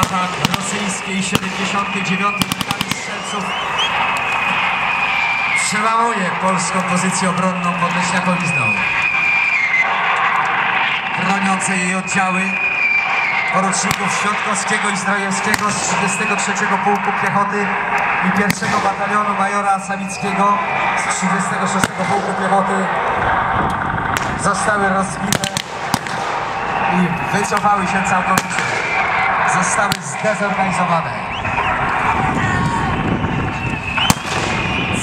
atak rosyjskiej 79. Brygady Strzelców przełamuje polską pozycję obronną pod Leśniakowizną. Broniące jej oddziały poruczników Świątkowskiego i Zdrojewskiego z 33 Pułku Piechoty i 1 Batalionu Majora Sawickiego z 36 Pułku Piechoty zostały rozbite i wycofały się całkowicie. Zostały zdezorganizowane.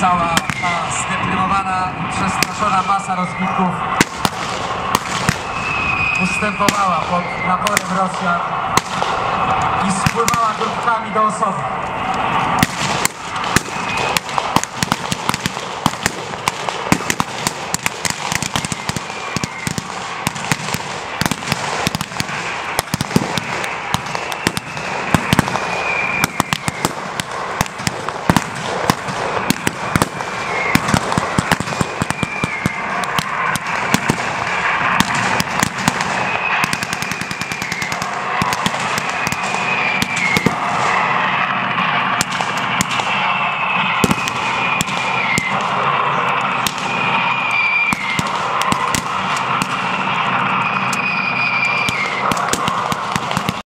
Cała ta zdeprymowana przestraszona masa rozbitków ustępowała pod naporem Rosjan i spływała grupkami do osoby.